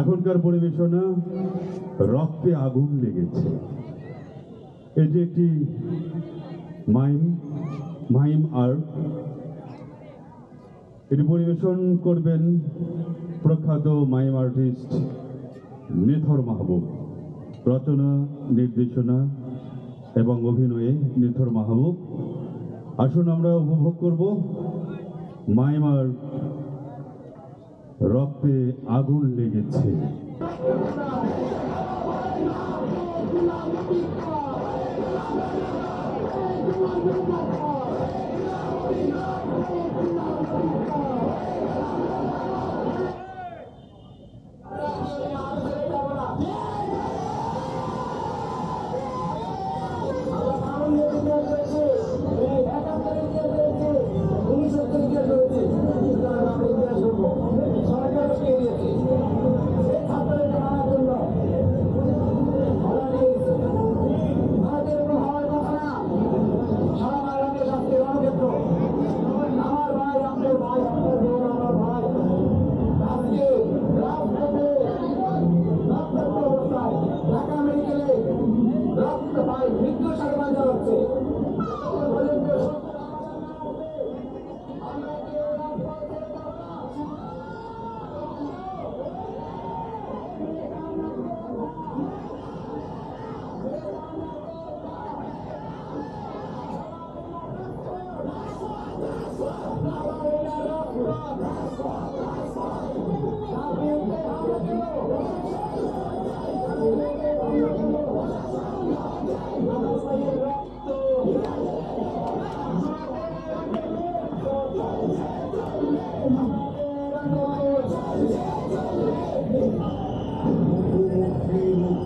এখনকার পরিবেশনা রক্তে আগুন লেগেছে। এটি একটি মাইম মাইম আর্ট এটি পরিবেশন করবেন প্রখ্যাত মাইম আর্টিস্ট নিথর মাহবুব। রচনা, নির্দেশনা এবং অভিনয়ে নিথর মাহবুব। আসুন আমরা উপভোগ করব মাইমার রক্তে আগুন লেগেছে। আমার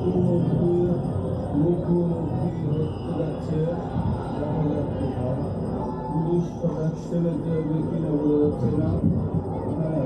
মুখোমুখি মুখোমুখি হতে যাচ্ছে দেখা যাচ্ছে পুলিশ প্রোডাকশনে যে বোঝা যাচ্ছে না হ্যাঁ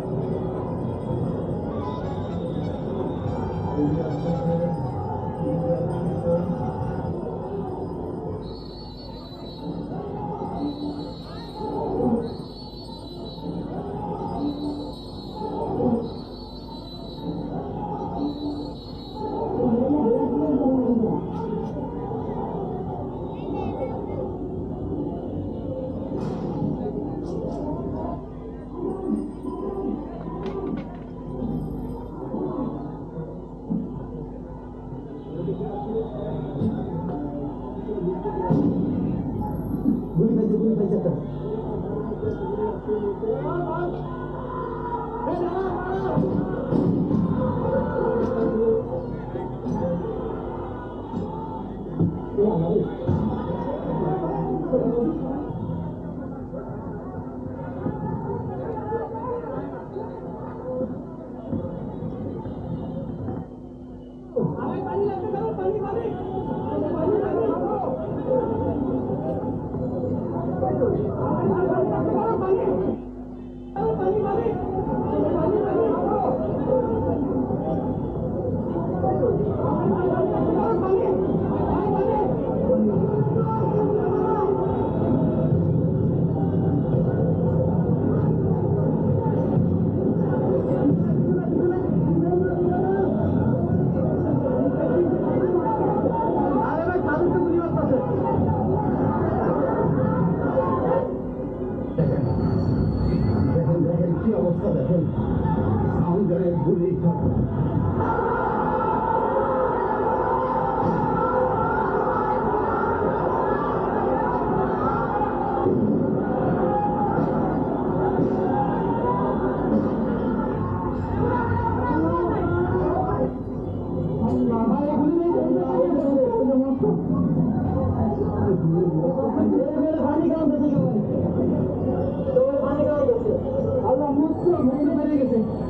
গুলি আল্লাহ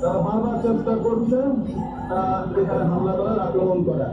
তারা বারবার চেষ্টা করছে এখানে হামলা করার আক্রমণ করা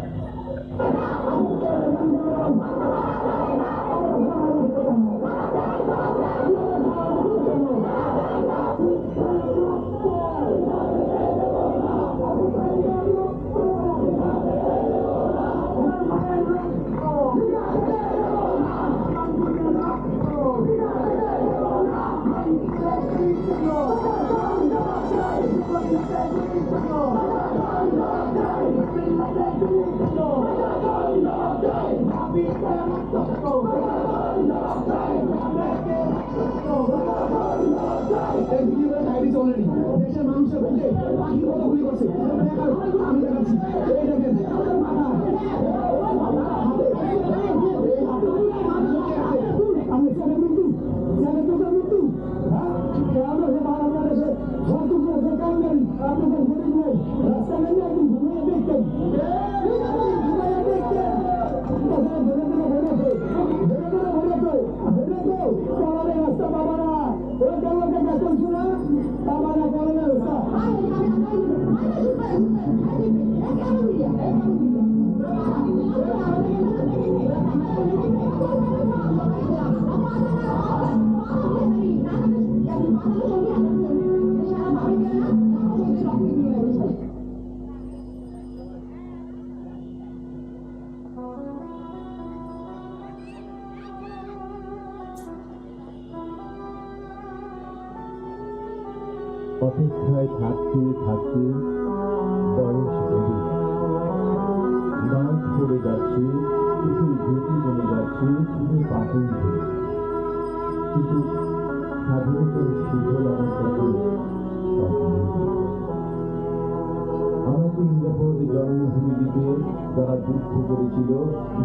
যারা করেছিল।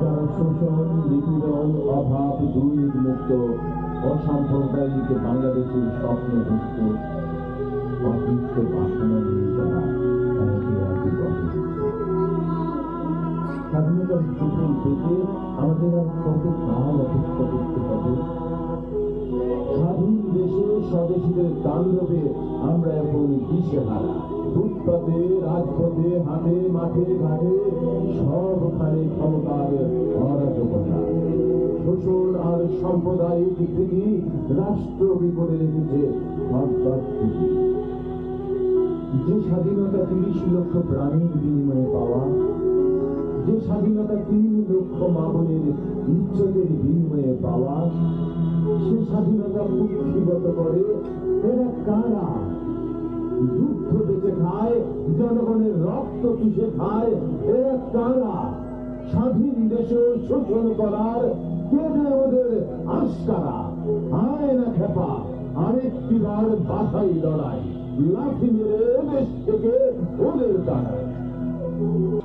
যারা শোষণ, নিপীড়ন, অভাব, দুর্নীতি মুক্ত, অসাম্প্রদায়িক বাংলাদেশের স্বপ্ন মুক্ত অতিরিক্ত বাসনা স্বাধীনতার সুফল পেতে আমাদের আর কত কাল অপেক্ষা করতে হবে? স্বাধীন দেশে স্বদেশীদের তাণ্ডবে আমরা এখন দিশেহারা। ফুটপাতে রাজপথে হাটে মাঠে, ঘাটে, সবখানে ক্ষমতার অরাজকতা। শোষণ আর সাম্প্রদায়িক প্রীতি রাষ্ট্র বিপদে রেখেছে যে স্বাধীনতা তিরিশ লক্ষ প্রাণীর বিনিময়ে পাওয়া, যে স্বাধীনতা তিন লক্ষ মামনের ইজ্জতের বিনিময়ে পাওয়া, সে স্বাধীনতা কুক্ষিগত করে এরা কারা? যুদ্ধ বেঁচে খায়, জনগণের রক্ত চুষে খায়। এরা কারা? স্বাধীন দেশে শোষণ করার কেটে ওদের আস্কারা? আয় না খেপা, আরেকটি বার বাসাই লড়াই। লাঠি মেরে দেশ থেকে ওদের দাঁড়ায়।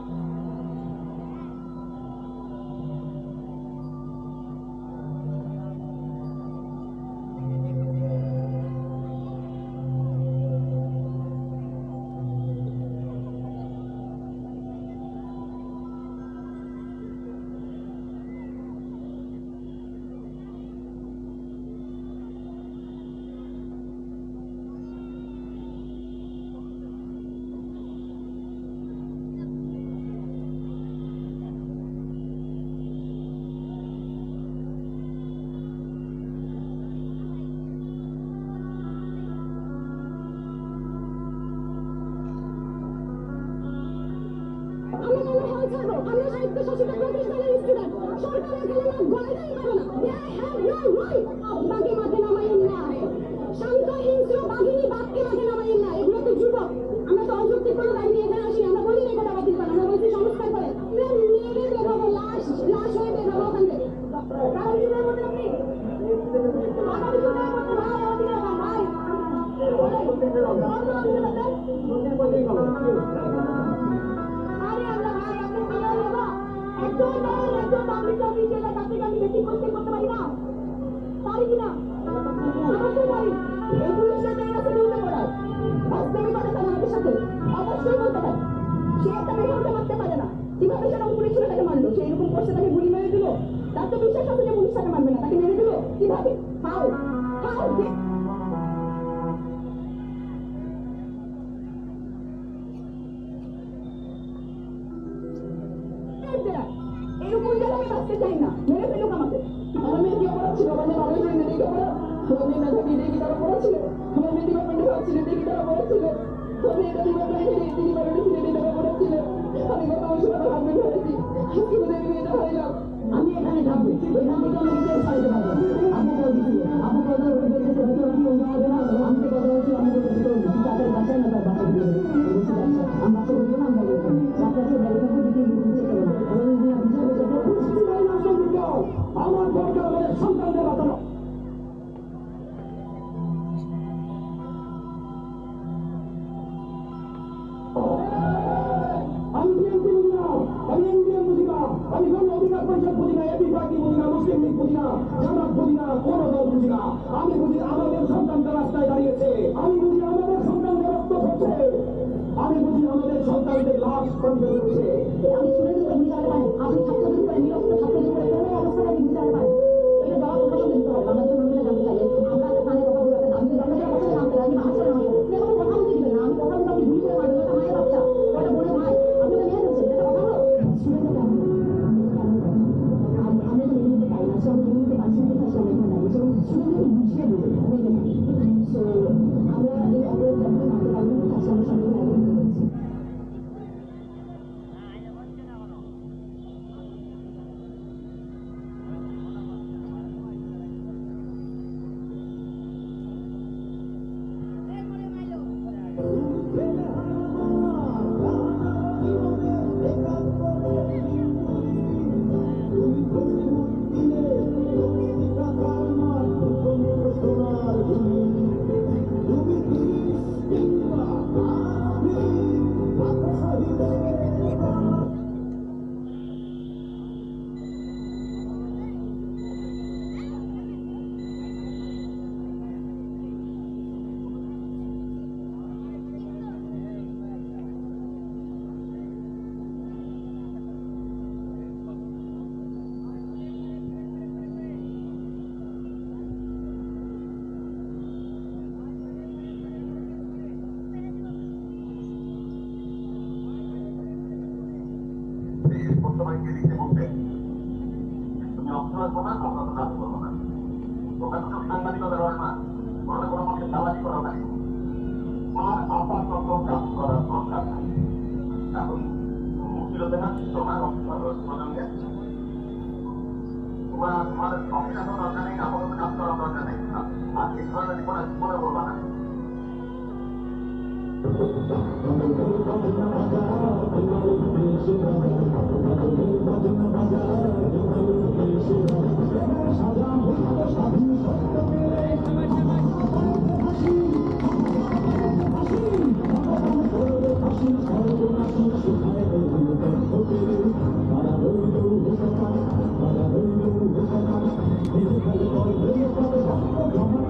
আমরা সাহিত্য শাসিত প্রতিষ্ঠানের স্টুডেন্ট সরকারের এখানে সেটা পুলিশ ছিল তাকে মারলো, সে এরকম করছে, তাকে গুলি মেরে দিল। তার তো বিশ্বাস আছে যে পুলিশ তাকে মারবে না, তাকে মেরে দিল। কীভাবে এরকম যেন আমি আমাকে। কি অপরাধ দেখি অপরাধ? আমার মেয়ে মেধাবী দেখি তার তার আমি এখানে থাকব এখান আমি নিজের সাইডে থাকব আপনি বল দিচ্ছি আপনি কথা বলে দেখেছে ভিতরে কি অন্য হবে না আমি তো কথা বলছি আমি তো কিছু করব তুই তাদের বাসায় না তার বাসায় দিয়ে বলছি আচ্ছা আমি বাসা বলব না আমরা বলব রাস্তা সে গাড়ি থাকব দেখি আমার দরকার বুঝি না জামাত বুঝি না কোন দল বুঝি না। আমি বুঝি আমাদের সন্তানটা রাস্তায় দাঁড়িয়েছে। আমি বুঝি আমাদের সন্তানকে রক্ত করছে আমি বুঝি আমাদের সন্তানদের লাশ কমতে রয়েছে। তোমার তোমার অফিসারও দরকার নেই আমার কাজ করার দরকার নেই আর এই ধরনের বিপদ মনে করবা না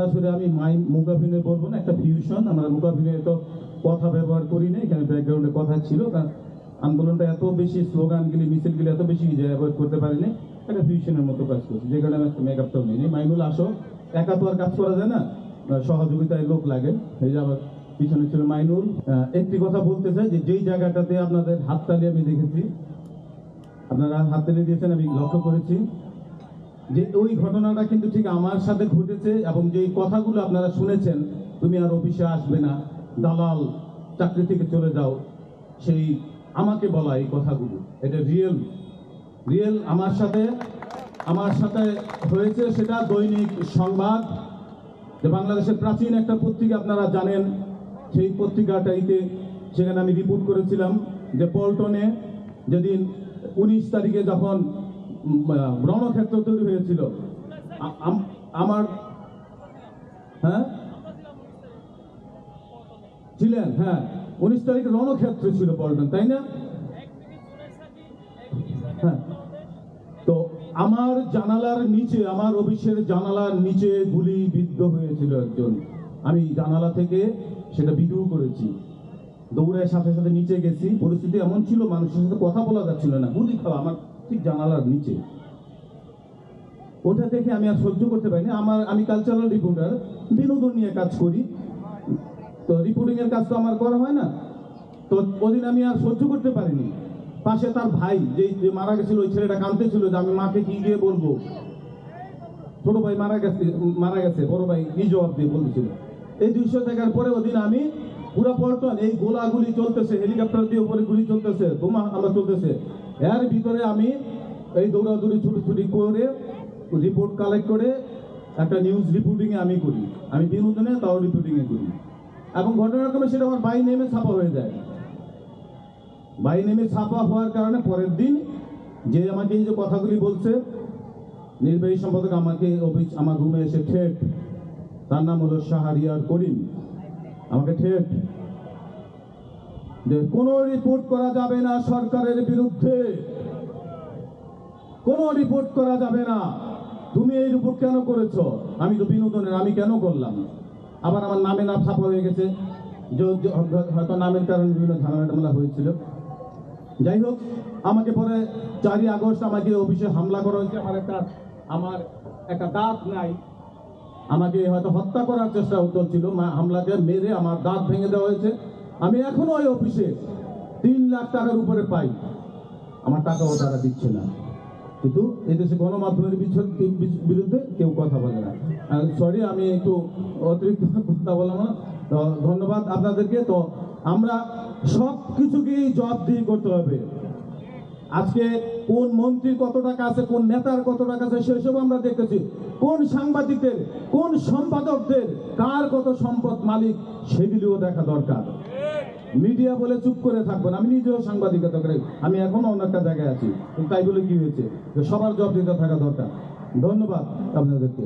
সরাসরি আমি মাই মুকাভিনে বলব না, একটা ফিউশন আমরা মুকাভিনে তো কথা ব্যবহার করি না, এখানে ব্যাকগ্রাউন্ডে কথা ছিল, কারণ আন্দোলনটা এত বেশি স্লোগানগুলি মিছিলগুলি এত বেশি অ্যাভয়েড করতে পারিনি, একটা ফিউশনের মতো কাজ করছি, যে কারণে আমি একটা মেকআপটাও নিই মাইনুল, আসো। একা তো আর কাজ করা যায় না সহযোগিতায় লোক লাগে। এই যে আবার পিছনে ছিল মাইনুল একটি কথা বলতে চাই যে যেই জায়গাটাতে আপনাদের হাততালি আমি দেখেছি, আপনারা হাততালি দিয়েছেন, আমি লক্ষ্য করেছি। যে ওই ঘটনাটা কিন্তু ঠিক আমার সাথে ঘটেছে এবং যে কথাগুলো আপনারা শুনেছেন, তুমি আর অফিসে আসবে না, দালাল চাকরি থেকে চলে যাও। সেই আমাকে বলা এই কথাগুলো, এটা রিয়েল রিয়েল আমার সাথে আমার সাথে হয়েছে সেটা দৈনিক সংবাদ। যে বাংলাদেশের প্রাচীন একটা পত্রিকা আপনারা জানেন, সেই পত্রিকাটাইতে সেখানে আমি রিপোর্ট করেছিলাম যে পল্টনে যেদিন উনিশ তারিখে যখন রণক্ষেত্র তৈরি হয়েছিল। আমার হ্যাঁ? ছিলেন হ্যাঁ। উনিশ তারিখে রণক্ষেত্র ছিল পল্টন, তাই না? হ্যাঁ। তো আমার জানালার নিচে, আমার অফিসের জানালার নিচে গুলি বিদ্ধ হয়েছিল একজন। আমি জানালা থেকে সেটা ভিডিও করেছি। দৌড়ের সাথে সাথে নিচে গেছি। পরিস্থিতি এমন ছিল, মানুষের সাথে কথা বলা যাচ্ছিল না। গুলি খাওয়া, আমার ঠিক জানালার নিচে। ওটা দেখে আমি আর সহ্য করতে পারিনি। আমার, আমি কালচারাল রিপোর্টার বিনোদন নিয়ে কাজ করি। তো রিপোর্টিং এর কাজ তো আমার করা হয় না। তো ওদিন আমি আর সহ্য করতে পারিনি। পাশে তার ভাই যে মারা গেছিল, ওই ছেলেটা কাঁদতেছিল যে আমি মাকে কি গিয়ে বলব? ছোট ভাই মারা গেছে মারা গেছে, বড় ভাই কি জবাব দিয়ে বলতেছিল? এই দৃশ্য দেখার পরে ওদিন আমি পুরো পল্টন, এই গোলাগুলি চলতেছে হেলিকপ্টার দিয়ে উপরে গুলি চলতেছে বোমা হামলা চলতেছে। এর ভিতরে আমি এই দৌড়াদৌড়ি ছুটি করে রিপোর্ট কালেক্ট করে একটা নিউজ রিপোর্টিংয়ে আমি করি। আমি বিনোদনে তাও রিপোর্টিংয়ে করি। এবং ঘটনাক্রমে সেটা আমার বাই নেমে ছাপা হয়ে যায়। বাই নেমে ছাপা হওয়ার কারণে পরের দিন যে আমাকে এই যে কথাগুলি বলছে, নির্বাহী সম্পাদক আমাকে অফিস আমার রুমে এসে ঠেট। তার নাম হলো শাহরিয়ার করিম। আমাকে ঠেট। যে কোনো রিপোর্ট করা যাবে না সরকারের বিরুদ্ধে। কোনো রিপোর্ট করা যাবে না। তুমি এই রিপোর্ট কেন করেছ? আমি তো বিনোদনের, আমি কেন করলাম? আবার আমার নামে নাম ছাপা হয়ে গেছে। যে- হয়তো নামের কারণে বিভিন্ন ঝামেলা হয়েছিল। যাই হোক, আমাকে পরে চারই আগস্ট আমাকে অফিসে হামলা করা হয়েছে। আমার একটা আমার একটা দাঁত নাই। আমাকে হয়তো হত্যা করার চেষ্টা চলছিল হামলাকে মেরে আমার দাঁত ভেঙে দেওয়া হয়েছে। আমি এখনও ওই অফিসে। তিন লাখ টাকার উপরে পাই। আমার টাকাও তারা দিচ্ছে না। কিন্তু এদেশে গণমাধ্যমের বিরুদ্ধে কেউ কথা বলে না। সরি আমি একটু অতিরিক্ত কথা বললাম না। তো ধন্যবাদ আপনাদেরকে। তো আমরা সব কিছুকেই জবাবদিহি করতে হবে। আজকে কোন মন্ত্রীর কত টাকা আছে, কোন নেতার কত টাকা আছে সেসব আমরা দেখতেছি। কোন সাংবাদিকদের, কোন সম্পাদকদের, কার কত সম্পদ মালিক, সেগুলিও দেখা দরকার। মিডিয়া বলে চুপ করে থাকব না আমি নিজেও সাংবাদিকতা করে। আমি এখনও অন্য একটা জায়গায় আছি। তাই বলে কি হয়েছে? সবার জবাব দিতে থাকা দরকার। ধন্যবাদ আপনাদেরকে।